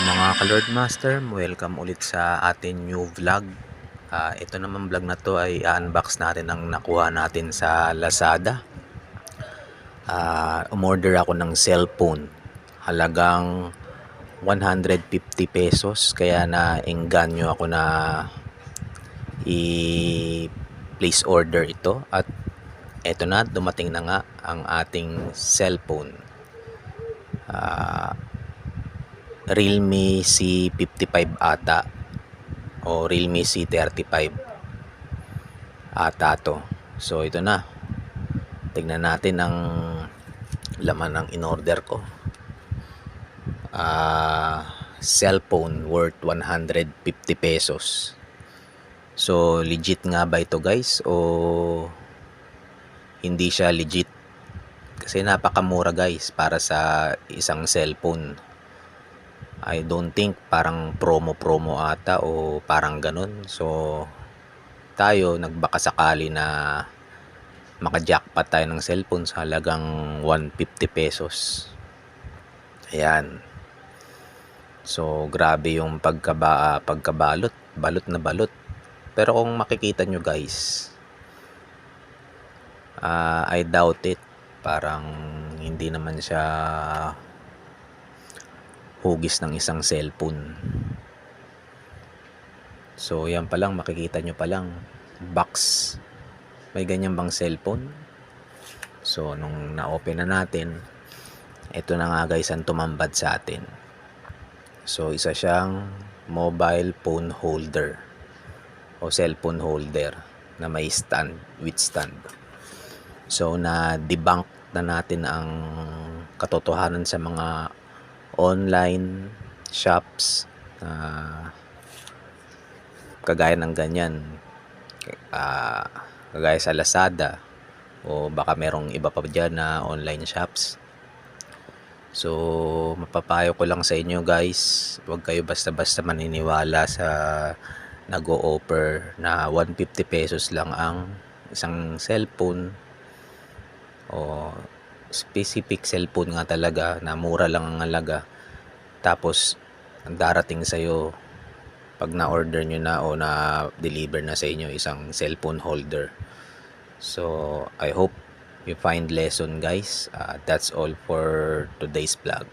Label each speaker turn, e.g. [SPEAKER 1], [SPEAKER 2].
[SPEAKER 1] Mga ka-Lord Master, welcome ulit sa atin new vlog. Ah, ito naman vlog na to ay unbox natin ang nakuha natin sa Lazada. Ah, umorder ako ng cellphone. Halagang 150 pesos. Kaya na engganyo ako na i-place order ito. At eto na, dumating na nga ang ating cellphone. Ah, Realme C55 ata o Realme C35 ata to. So ito na. Tignan natin ang laman ng in-order ko. Ah, cellphone worth 150 pesos. So legit nga ba ito guys o hindi siya legit? Kasi napakamura guys para sa isang cellphone. I don't think parang promo-promo ata o parang ganun. So, tayo nagbaka sakali na maka-jackpot tayo ng cellphone sa halagang 150 pesos. Ayan. So, grabe yung pagkaba, pagkabalot. Balot na balot. Pero kung makikita nyo guys, ah, I doubt it. Parang hindi naman siya hugis ng isang cellphone. So, yan pa lang, makikita nyo pa lang, box. May ganyan bang cellphone? So, nung na-open na natin, ito na nga guys ang tumambad sa atin. So, isa siyang mobile phone holder o cellphone holder na may stand, with stand. So, na-debunk na natin ang katotohanan sa mga online shops na kagaya ng ganyan. Ah, kagaya sa Lazada o baka merong iba pa dyan na online shops. So mapapayo ko lang sa inyo guys. Huwag kayo basta-basta maniniwala sa nag-o-offer na 150 pesos lang ang isang cellphone o specific cellphone nga talaga na mura lang ang halaga tapos darating sa'yo pag na-order nyo na o na-deliver na sa inyo isang cellphone holder. So I hope you find lesson guys. Uh, that's all for today's vlog